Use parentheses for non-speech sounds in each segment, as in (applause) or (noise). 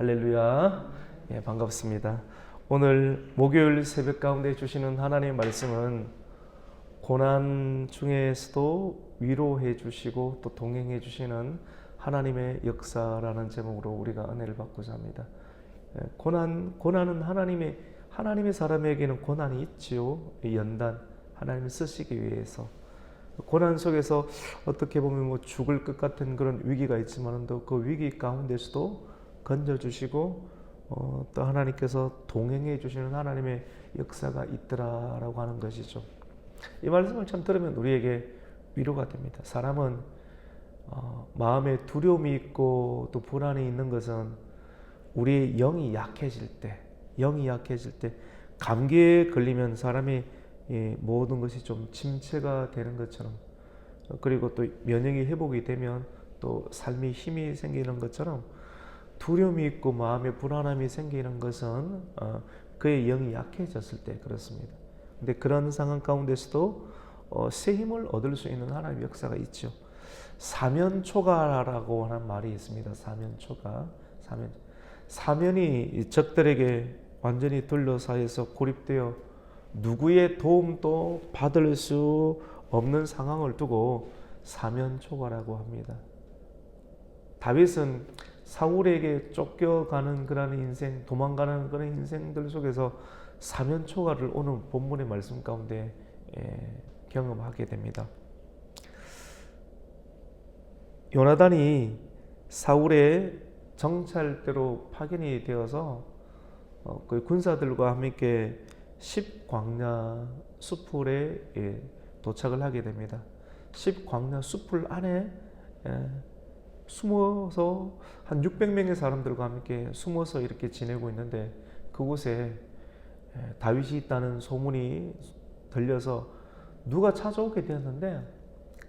할렐루야. 예, 반갑습니다. 오늘 목요일 새벽 가운데 주시는 하나님의 말씀은 고난 중에서도 위로해 주시고 또 동행해 주시는 하나님의 역사라는 제목으로 우리가 은혜를 받고자 합니다. 예, 고난 고난은 하나님의 하나님의 사람에게는 고난이 있지요. 연단 하나님을 쓰시기 위해서 고난 속에서 어떻게 보면 뭐 죽을 것 같은 그런 위기가 있지만도 그 위기 가운데서도 건져주시고 어, 또 하나님께서 동행해 주시는 하나님의 역사가 있더라라고 하는 것이죠. 이 말씀을 참 들으면 우리에게 위로가 됩니다. 사람은 어, 마음에 두려움이 있고 또 불안이 있는 것은 우리의 영이 약해질 때, 영이 약해질 때 감기에 걸리면 사람이 이 모든 것이 좀 침체가 되는 것처럼 어, 그리고 또 면역이 회복이 되면 또 삶이 힘이 생기는 것처럼 두려움이 있고 마음에 불안함이 생기는 것은 어, 그의 영이 약해졌을 때 그렇습니다. 근데 그런 상황 가운데서도 어, 새 힘을 얻을 수 있는 하나님의 역사가 있죠. 사면초가라고 하는 말이 있습니다. 사면초가, 사면, 사면이 적들에게 완전히 둘러싸여서 고립되어 누구의 도움도 받을 수 없는 상황을 두고 사면초가라고 합니다. 다윗은 사울에게 쫓겨가는 그런 인생, 도망가는 그런 인생들 속에서 사면초가를 오늘 본문의 말씀 가운데 예, 경험하게 됩니다. 요나단이 사울의 정찰대로 파견이 되어서 어, 그 군사들과 함께 십광야 수풀에 예, 도착을 하게 됩니다. 십광야 수풀 안에 예, 숨어서 한 600명의 사람들과 함께 숨어서 이렇게 지내고 있는데 그곳에 예, 다윗이 있다는 소문이 들려서 누가 찾아오게 되었는데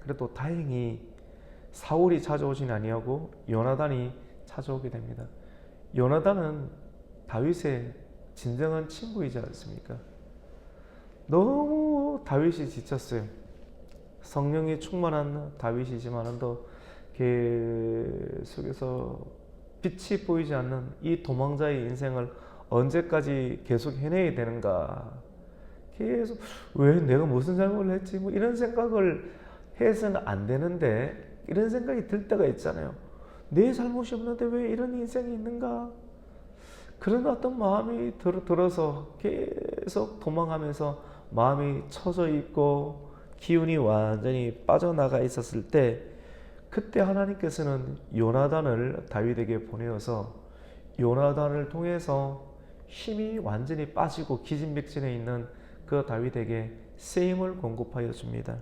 그래도 다행히 사울이 찾아오진 아니하고 요나단이 찾아오게 됩니다. 요나단은 다윗의 진정한 친구이지 않습니까? 너무 다윗이 지쳤어요. 성령이 충만한 다윗이지만도 계속해서 빛이 보이지 않는 이 도망자의 인생을 언제까지 계속 해내야 되는가? 계속 왜 내가 무슨 잘못을 했지? 뭐 이런 생각을 해서는 안 되는데 이런 생각이 들 때가 있잖아요. 내 잘못이 없는데 왜 이런 인생이 있는가? 그런 어떤 마음이 들, 들어서 계속 도망하면서 마음이 처져 있고 기운이 완전히 빠져나가 있었을 때 그때 하나님께서는 요나단을 다윗에게 보내어서 요나단을 통해서 힘이 완전히 빠지고 기진맥진해 있는 그 다윗에게 쓰임을 공급하여 줍니다.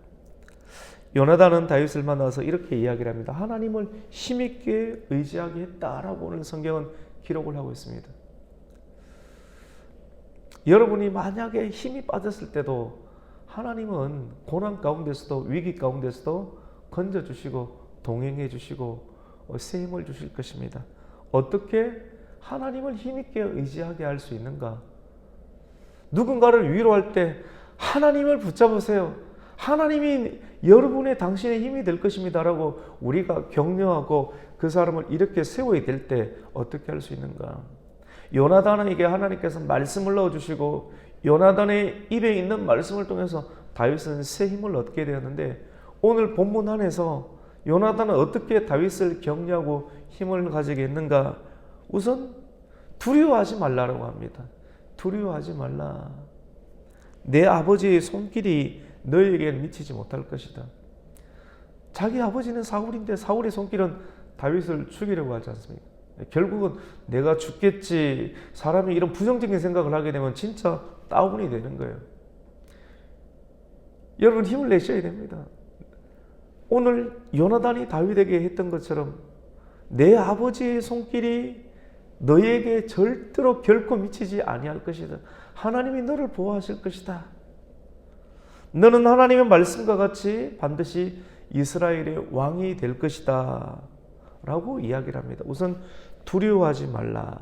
요나단은 다윗을 만나서 이렇게 이야기를 합니다. 하나님을 힘있게 의지하게 했다라고 오늘 성경은 기록을 하고 있습니다. 여러분이 만약에 힘이 빠졌을 때도 하나님은 고난 가운데서도 위기 가운데서도 건져주시고 동행해 주시고 새 힘을 주실 것입니다. 어떻게 하나님을 힘있게 의지하게 할 수 있는가? 누군가를 위로할 때 하나님을 붙잡으세요. 하나님이 여러분의 당신의 힘이 될 것입니다라고 우리가 격려하고 그 사람을 이렇게 세워야 될 때 어떻게 할 수 있는가? 요나단에게 하나님께서 말씀을 넣어 주시고 요나단의 입에 있는 말씀을 통해서 다윗은 새 힘을 얻게 되었는데 오늘 본문 안에서 요나단은 어떻게 다윗을 격려하고 힘을 가지게 했는가? 우선 두려워하지 말라라고 합니다. 두려워하지 말라. 내 아버지의 손길이 너에게는 미치지 못할 것이다. 자기 아버지는 사울인데 사울의 손길은 다윗을 죽이려고 하지 않습니까? 결국은 내가 죽겠지. 사람이 이런 부정적인 생각을 하게 되면 진짜 다운이 되는 거예요. 여러분 힘을 내셔야 됩니다. 오늘 요나단이 다윗에게 했던 것처럼 내 아버지의 손길이 너에게 절대로 결코 미치지 아니할 것이다. 하나님이 너를 보호하실 것이다. 너는 하나님의 말씀과 같이 반드시 이스라엘의 왕이 될 것이다. 라고 이야기를 합니다. 우선 두려워하지 말라.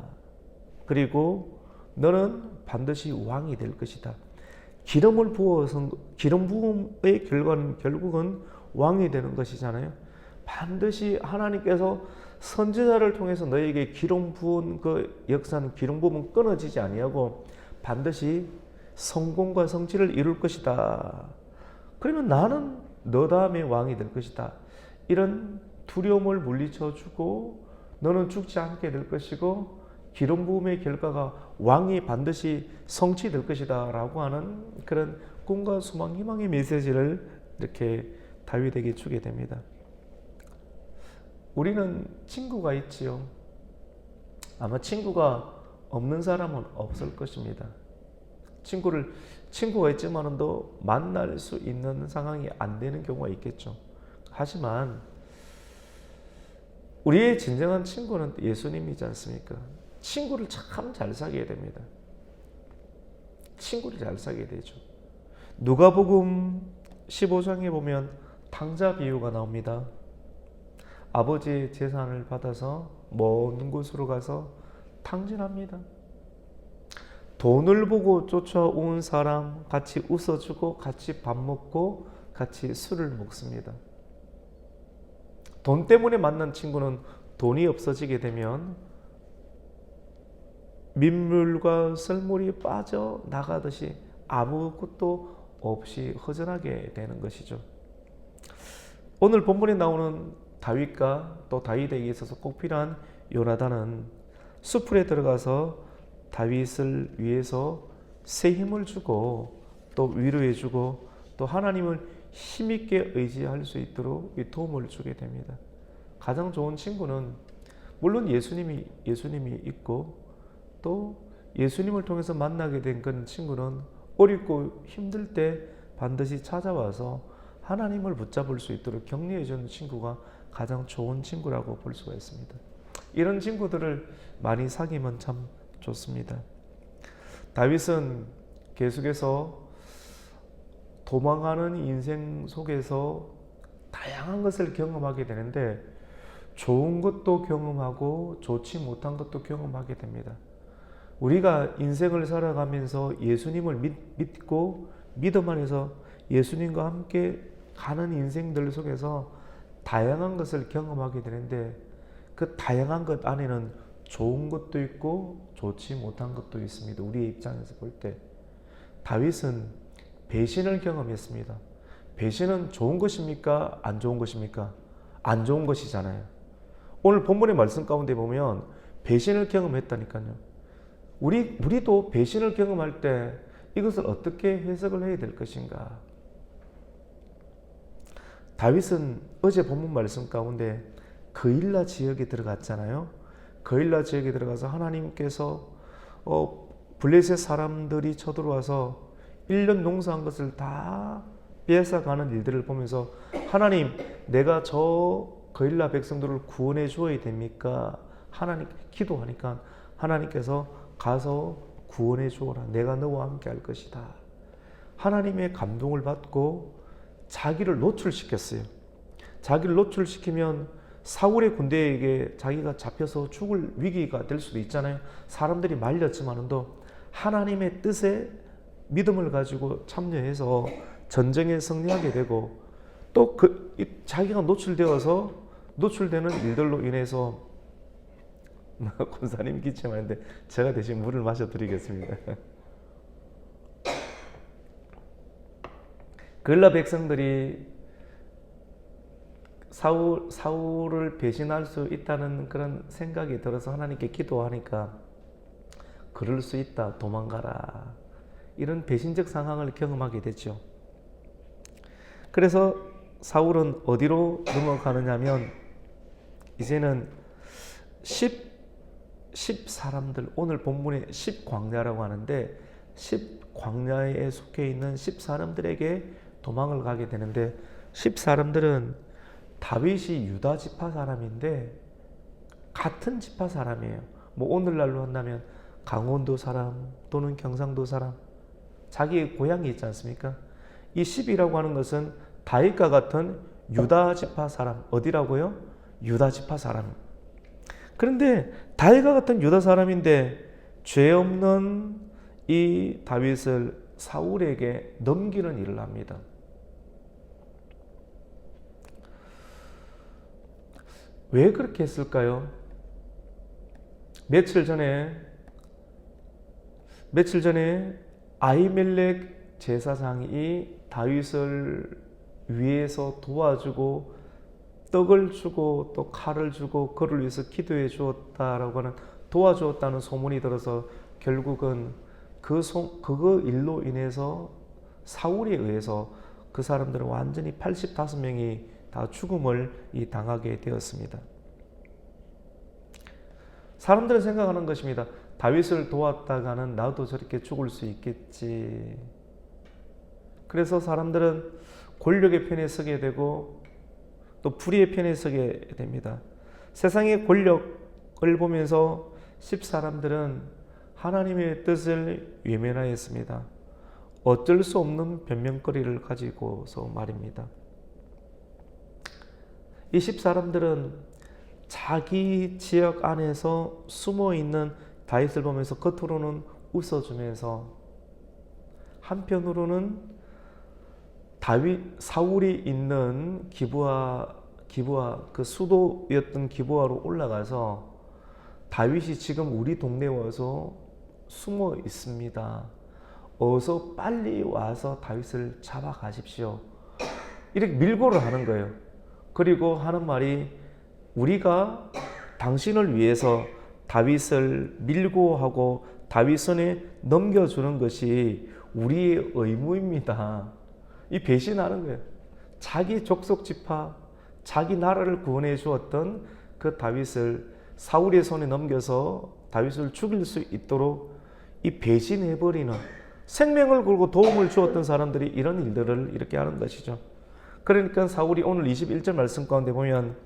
그리고 너는 반드시 왕이 될 것이다. 기름을 부어서 기름 부음의 결과는 결국은 왕이 되는 것이잖아요. 반드시 하나님께서 선지자를 통해서 너에게 기름 부은 그 역사는 기름 부음은 끊어지지 아니하고 반드시 성공과 성취를 이룰 것이다. 그러면 나는 너 다음에 왕이 될 것이다. 이런 두려움을 물리쳐 주고 너는 죽지 않게 될 것이고 기름 부음의 결과가 왕이 반드시 성취될 것이다 라고 하는 그런 꿈과 소망, 희망의 메시지를 이렇게 다윗에게 주게 됩니다. 우리는 친구가 있지요. 아마 친구가 없는 사람은 없을 것입니다. 친구를 친구가 있지만도 만날 수 있는 상황이 안 되는 경우가 있겠죠. 하지만 우리의 진정한 친구는 예수님이지 않습니까? 친구를 참 잘 사귀어야 됩니다. 친구를 잘 사귀어야 되죠. 누가복음 15장에 보면 탕자 비유가 나옵니다. 아버지의 재산을 받아서 먼 곳으로 가서 탕진합니다. 돈을 보고 쫓아온 사람 같이 웃어주고 같이 밥 먹고 같이 술을 먹습니다. 돈 때문에 만난 친구는 돈이 없어지게 되면 민물과 썰물이 빠져 나가듯이 아무것도 없이 허전하게 되는 것이죠. 오늘 본문에 나오는 다윗과 또 다윗에게 있어서 꼭 필요한 요나단은 수풀에 들어가서 다윗을 위해서 새 힘을 주고 또 위로해 주고 또 하나님을 힘있게 의지할 수 있도록 도움을 주게 됩니다. 가장 좋은 친구는 물론 예수님이 예수님이 있고 또 예수님을 통해서 만나게 된 그런 친구는 어렵고 힘들 때 반드시 찾아와서 하나님을 붙잡을 수 있도록 격려해 주는 친구가 가장 좋은 친구라고 볼 수가 있습니다. 이런 친구들을 많이 사귀면 참 좋습니다. 다윗은 계속해서 도망하는 인생 속에서 다양한 것을 경험하게 되는데 좋은 것도 경험하고 좋지 못한 것도 경험하게 됩니다. 우리가 인생을 살아가면서 예수님을 믿, 고 믿음 안에서 예수님과 함께 가는 인생들 속에서 다양한 것을 경험하게 되는데 그 다양한 것 안에는 좋은 것도 있고 좋지 못한 것도 있습니다. 우리의 입장에서 볼 때. 다윗은 배신을 경험했습니다. 배신은 좋은 것입니까? 안 좋은 것입니까? 안 좋은 것이잖아요. 오늘 본문의 말씀 가운데 보면 배신을 경험했다니까요. 우리, 우리도 배신을 경험할 때 이것을 어떻게 해석을 해야 될 것인가? 다윗은 어제 본문 말씀 가운데 그일라 지역에 들어갔잖아요. 그일라 지역에 들어가서 하나님께서 어, 블레셋 사람들이 쳐들어와서 1년 농사한 것을 다 빼앗아가는 일들을 보면서 하나님 내가 저 거일라 백성들을 구원해 주어야 됩니까? 하나님 기도하니까 하나님께서 가서 구원해 주어라. 내가 너와 함께 할 것이다. 하나님의 감동을 받고 자기를 노출시켰어요. 자기를 노출시키면 사울의 군대에게 자기가 잡혀서 죽을 위기가 될 수도 있잖아요. 사람들이 말렸지만도 하나님의 뜻에 믿음을 가지고 참여해서 전쟁에 승리하게 되고 또 그 자기가 노출되어서 노출되는 일들로 인해서 (laughs) 권사님 기침하는데 제가 대신 물을 마셔 드리겠습니다. (laughs) 글라 백성들이 사울, 사울을 배신할 수 있다는 그런 생각이 들어서 하나님께 기도하니까 그럴 수 있다 도망가라 이런 배신적 상황을 경험하게 됐죠. 그래서 사울은 어디로 넘어가느냐면 이제는 10, 10 사람들 오늘 본문에 10 광야라고 하는데 10 광야에 속해 있는 10 사람들에게 도망을 가게 되는데 10사람들은 다윗이 유다 지파 사람인데 같은 지파 사람이에요. 뭐 오늘날로 한다면 강원도 사람 또는 경상도 사람 자기 고향이 있지 않습니까? 이 10이라고 하는 것은 다윗과 같은 유다 지파 사람 어디라고요? 유다 지파 사람. 그런데 다윗과 같은 유다 사람인데 죄 없는 이 다윗을 사울에게 넘기는 일을 합니다. 왜 그렇게 했을까요? 며칠 전에 며칠 전에 아이멜렉 제사장이 다윗을 위해서 도와주고 떡을 주고 또 칼을 주고 그를 위해서 기도해 주었다라고 하는 도와주었다는 소문이 들어서 결국은 그 소, 그거 일로 인해서 사울에 의해서 그 사람들은 완전히 85명이 다 죽음을 이 당하게 되었습니다. 사람들은 생각하는 것입니다. 다윗을 도왔다가는 나도 저렇게 죽을 수 있겠지. 그래서 사람들은 권력의 편에 서게 되고 또 불의의 편에 서게 됩니다. 세상의 권력을 보면서 십 사람들은 하나님의 뜻을 외면하였습니다. 어쩔 수 없는 변명거리를 가지고서 말입니다. 이십 사람들은 자기 지역 안에서 숨어 있는 다윗을 보면서 겉으로는 웃어주면서 한편으로는 다윗 사울이 있는 기부하 기부하 그 수도였던 기부하로 올라가서 다윗이 지금 우리 동네에 와서 숨어 있습니다. 어서 빨리 와서 다윗을 잡아 가십시오. 이렇게 밀고를 하는 거예요. 그리고 하는 말이 우리가 당신을 위해서 다윗을 밀고 하고 다윗 손에 넘겨주는 것이 우리의 의무입니다. 이 배신하는 거예요. 자기 족속 지파, 자기 나라를 구원해 주었던 그 다윗을 사울의 손에 넘겨서 다윗을 죽일 수 있도록 이 배신해 버리는 생명을 걸고 도움을 주었던 사람들이 이런 일들을 이렇게 하는 것이죠. 그러니까 사울이 오늘 21절 말씀 가운데 보면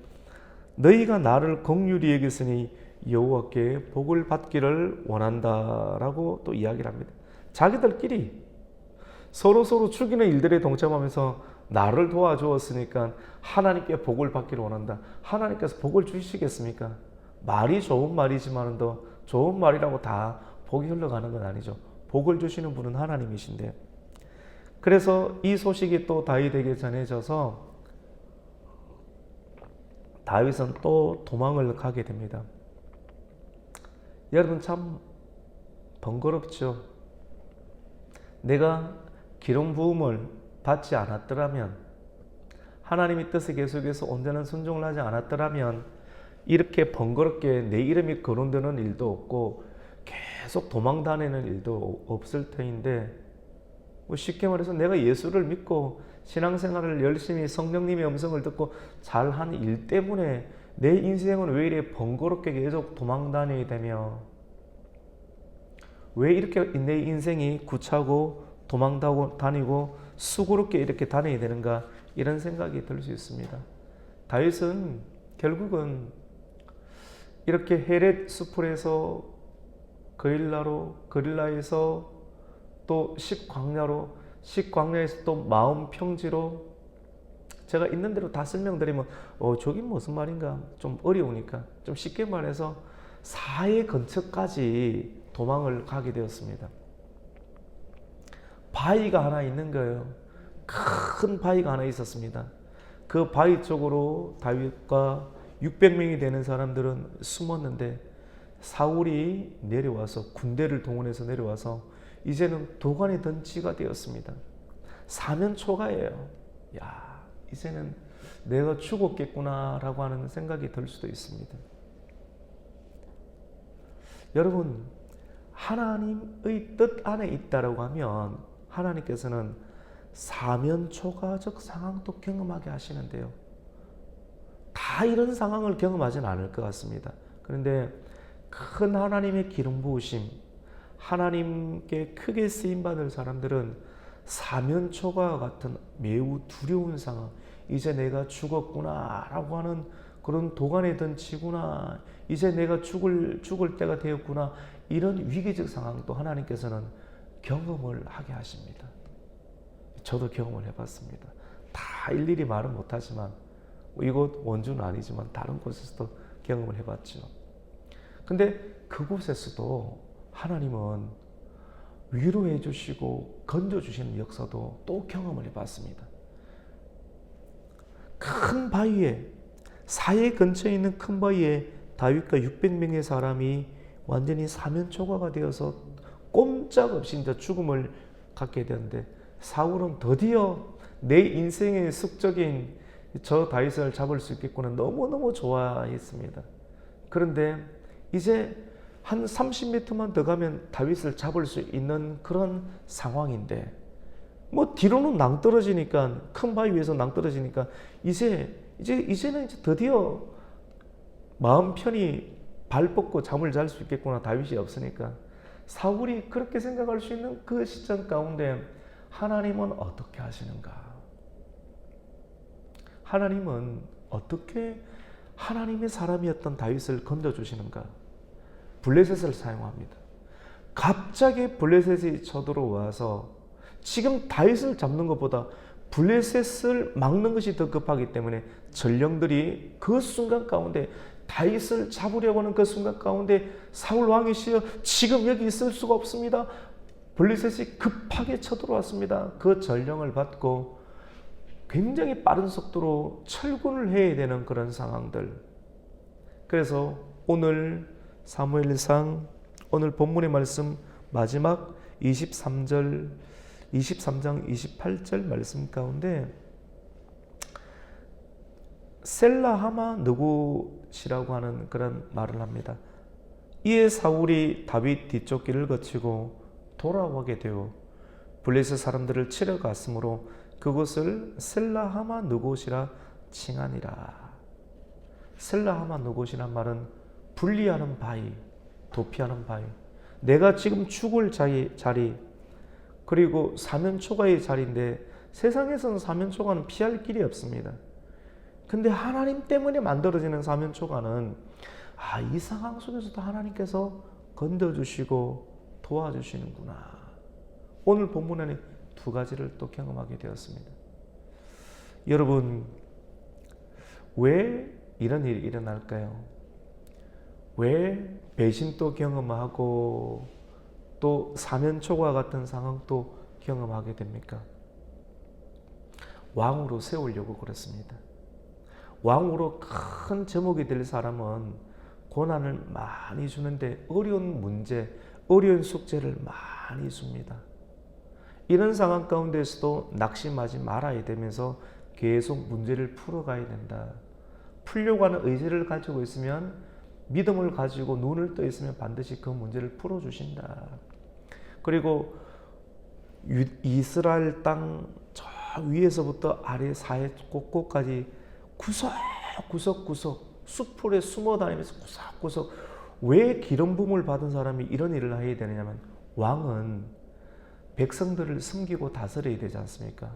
너희가 나를 긍휼히 여겼으니 여호와께 복을 받기를 원한다라고 또 이야기를 합니다. 자기들끼리 서로 서로 죽이는 일들에 동참하면서 나를 도와주었으니까 하나님께 복을 받기를 원한다. 하나님께서 복을 주시겠습니까? 말이 좋은 말이지만 더 좋은 말이라고 다 복이 흘러가는 건 아니죠. 복을 주시는 분은 하나님이신데. 그래서 이 소식이 또 다윗에게 전해져서 다윗은 또 도망을 가게 됩니다. 여러분 참 번거롭죠. 내가 기름 부음을 받지 않았더라면 하나님의 뜻에 계속해서 온전한 순종을 하지 않았더라면 이렇게 번거롭게 내 이름이 거론되는 일도 없고 계속 도망 다니는 일도 없을 터인데 뭐 쉽게 말해서 내가 예수를 믿고 신앙생활을 열심히 성령님의 음성을 듣고 잘한 일 때문에 내 인생은 왜 이래 번거롭게 계속 도망 다녀야 되며 왜 이렇게 내 인생이 구차고 도망 다니고 수고롭게 이렇게 다녀야 되는가 이런 생각이 들 수 있습니다. 다윗은 결국은 이렇게 헤렛 수풀에서 거일라로 거릴라에서 또 십광야로 십광야에서 또 마음 평지로 제가 있는 대로 다 설명드리면 어 저긴 무슨 말인가 좀 어려우니까 좀 쉽게 말해서 사해 근처까지 도망을 가게 되었습니다. 바위가 하나 있는 거예요. 큰 바위가 하나 있었습니다. 그 바위 쪽으로 다윗과 600명이 되는 사람들은 숨었는데 사울이 내려와서 군대를 동원해서 내려와서 이제는 도관에 던지가 되었습니다. 사면 초가예요. 야, 이제는 내가 죽었겠구나라고 하는 생각이 들 수도 있습니다. 여러분, 하나님의 뜻 안에 있다라고 하면 하나님께서는 사면 초가적 상황도 경험하게 하시는데요. 다 이런 상황을 경험하지는 않을 것 같습니다. 그런데 큰 하나님의 기름 부으심, 하나님께 크게 쓰임 받을 사람들은 사면초가 같은 매우 두려운 상황, 이제 내가 죽었구나라고 하는 그런 도관에 던치구나, 이제 내가 죽을 죽을 때가 되었구나 이런 위기적 상황도 하나님께서는 경험을 하게 하십니다. 저도 경험을 해봤습니다. 다 일일이 말은 못하지만 이곳 원주는 아니지만 다른 곳에서도 경험을 해봤죠. 근데 그곳에서도 하나님은 위로해 주시고 건져 주시는 역사도 또 경험을 해봤습니다. 큰 바위에 사해 근처에 있는 큰 바위에 다윗과 600명의 사람이 완전히 사면초가가 되어서 꼼짝없이 이제 죽음을 갖게 되는데 사울은 드디어 내 인생의 숙적인 저 다윗을 잡을 수 있겠구나 너무너무 좋아했습니다. 그런데 이제 한 30m만 더 가면 다윗을 잡을 수 있는 그런 상황인데 뭐 뒤로는 낭떠러지니까 큰 바위 위에서 낭떠러지니까 이제 이제 이제는 이제 드디어 마음 편히 발 뻗고 잠을 잘 수 있겠구나 다윗이 없으니까 사울이 그렇게 생각할 수 있는 그 시점 가운데 하나님은 어떻게 하시는가? 하나님은 어떻게 하나님의 사람이었던 다윗을 건져 주시는가? 블레셋을 사용합니다. 갑자기 블레셋이 쳐들어와서 지금 다윗을 잡는 것보다 블레셋을 막는 것이 더 급하기 때문에 전령들이 그 순간 가운데 다윗을 잡으려고 하는 그 순간 가운데 사울 왕이시여 지금 여기 있을 수가 없습니다. 블레셋이 급하게 쳐들어왔습니다. 그 전령을 받고 굉장히 빠른 속도로 철군을 해야 되는 그런 상황들. 그래서 오늘 사무엘상 오늘 본문의 말씀 마지막 23절 23장 28절 말씀 가운데 셀라하마 느굿이라고 하는 그런 말을 합니다. 이에 사울이 다윗 뒤쪽 길을 거치고 돌아오게 되어 블레셋 사람들을 치러 갔으므로 그곳을 셀라하마 느곳이라 칭하니라. 셀라하마 느곳이란 말은 분리하는 바위, 도피하는 바위. 내가 지금 죽을 자리, 자리 그리고 사면초가의 자리인데 세상에서는 사면초가는 피할 길이 없습니다. 근데 하나님 때문에 만들어지는 사면초가는 아, 이 상황 속에서도 하나님께서 건져주시고 도와주시는구나. 오늘 본문에는 두 가지를 또 경험하게 되었습니다. 여러분, 왜 이런 일이 일어날까요? 왜 배신도 경험하고 또 사면초과 같은 상황도 경험하게 됩니까? 왕으로 세우려고 그랬습니다. 왕으로 큰 제목이 될 사람은 고난을 많이 주는데 어려운 문제, 어려운 숙제를 많이 줍니다. 이런 상황 가운데서도 낙심하지 말아야 되면서 계속 문제를 풀어가야 된다. 풀려고 하는 의지를 가지고 있으면 믿음을 가지고 눈을 떠 있으면 반드시 그 문제를 풀어 주신다. 그리고 이스라엘 땅 저 위에서부터 아래 사해 곳곳까지 구석구석 구석 수풀에 숨어 다니면서 구석구석 왜 기름 부음을 받은 사람이 이런 일을 해야 되느냐면 왕은 백성들을 섬기고 다스려야 되지 않습니까?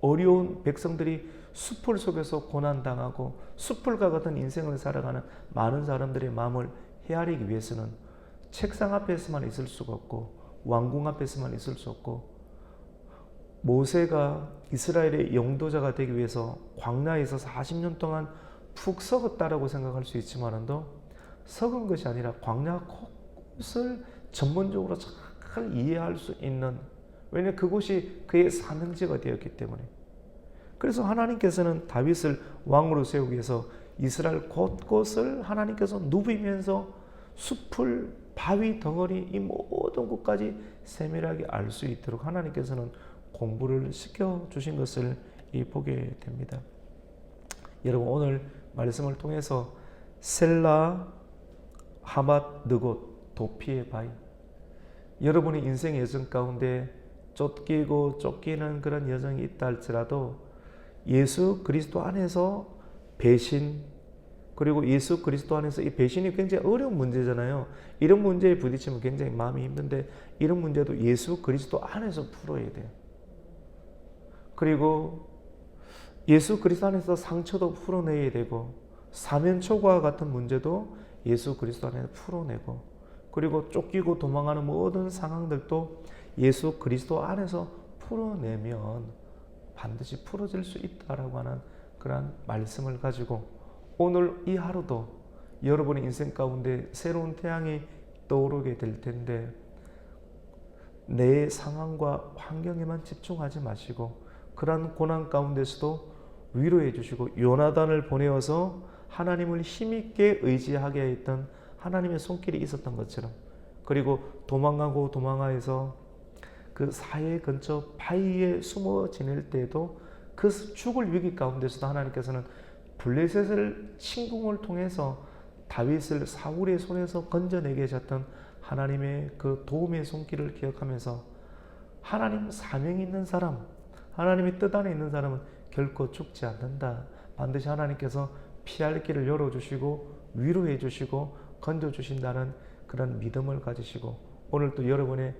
어려운 백성들이 수풀 속에서 고난당하고 수풀과 같은 인생을 살아가는 많은 사람들의 마음을 헤아리기 위해서는 책상 앞에서만 있을 수가 없고 왕궁 앞에서만 있을 수 없고 모세가 이스라엘의 영도자가 되기 위해서 광야에서 40년 동안 푹 썩었다라고 생각할 수 있지만도 썩은 것이 아니라 광야 곳을 전문적으로 잘 이해할 수 있는 왜냐 그곳이 그의 사명지가 되었기 때문에 그래서 하나님께서는 다윗을 왕으로 세우기 위해서 이스라엘 곳곳을 하나님께서 누비면서 숲을 바위 덩어리 이 모든 곳까지 세밀하게 알 수 있도록 하나님께서는 공부를 시켜 주신 것을 보게 됩니다. 여러분 오늘 말씀을 통해서 셀라 하맛 느곳 도피의 바위 여러분의 인생 여정 가운데 쫓기고 쫓기는 그런 여정이 있다 할지라도 예수 그리스도 안에서 배신 그리고 예수 그리스도 안에서 이 배신이 굉장히 어려운 문제잖아요. 이런 문제에 부딪히면 굉장히 마음이 힘든데 이런 문제도 예수 그리스도 안에서 풀어야 돼요. 그리고 예수 그리스도 안에서 상처도 풀어내야 되고 사면초과 같은 문제도 예수 그리스도 안에서 풀어내고 그리고 쫓기고 도망가는 모든 상황들도 예수 그리스도 안에서 풀어내면 반드시 풀어질 수 있다라고 하는 그런 말씀을 가지고 오늘 이 하루도 여러분의 인생 가운데 새로운 태양이 떠오르게 될 텐데 내 상황과 환경에만 집중하지 마시고 그러한 고난 가운데서도 위로해 주시고 요나단을 보내어서 하나님을 힘있게 의지하게 했던 하나님의 손길이 있었던 것처럼 그리고 도망가고 도망하여서 그 사해 근처 바위에 숨어 지낼 때에도 그 죽을 위기 가운데서도 하나님께서는 블레셋을 침공을 통해서 다윗을 사울의 손에서 건져내게 하셨던 하나님의 그 도움의 손길을 기억하면서 하나님 사명이 있는 사람, 하나님의 뜻 안에 있는 사람은 결코 죽지 않는다. 반드시 하나님께서 피할 길을 열어주시고 위로해 주시고 건져 주신다는 그런 믿음을 가지시고 오늘 또 여러분의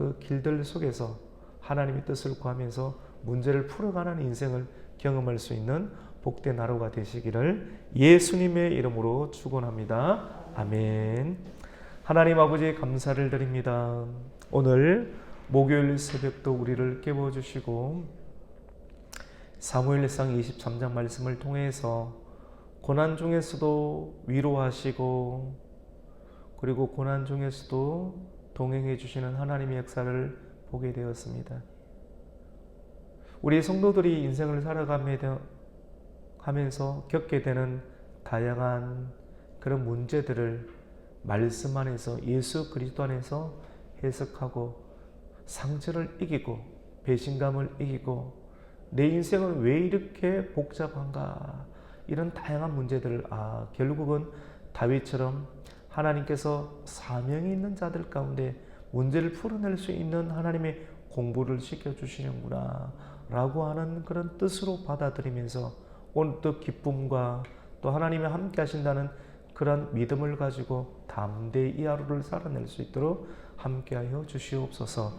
그 길들 속에서 하나님의 뜻을 구하면서 문제를 풀어가는 인생을 경험할 수 있는 복된 하루가 되시기를 예수님의 이름으로 축원합니다. 아멘. 하나님 아버지 감사를 드립니다. 오늘 목요일 새벽도 우리를 깨워 주시고 사무엘상 23장 말씀을 통해서 고난 중에서도 위로하시고 그리고 고난 중에서도 동행해 주시는 하나님의 역사를 보게 되었습니다. 우리 성도들이 인생을 살아가면서 겪게 되는 다양한 그런 문제들을 말씀 안에서 예수 그리스도 안에서 해석하고 상처를 이기고 배신감을 이기고 내 인생은 왜 이렇게 복잡한가 이런 다양한 문제들을 아 결국은 다윗처럼 하나님께서 사명이 있는 자들 가운데 문제를 풀어낼 수 있는 하나님의 공부를 시켜 주시는구나 라고 하는 그런 뜻으로 받아들이면서 오늘 또 기쁨과 또 하나님이 함께 하신다는 그런 믿음을 가지고 담대히 이 하루를 살아낼 수 있도록 함께하여 주시옵소서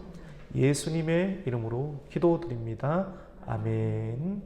예수님의 이름으로 기도드립니다. 아멘.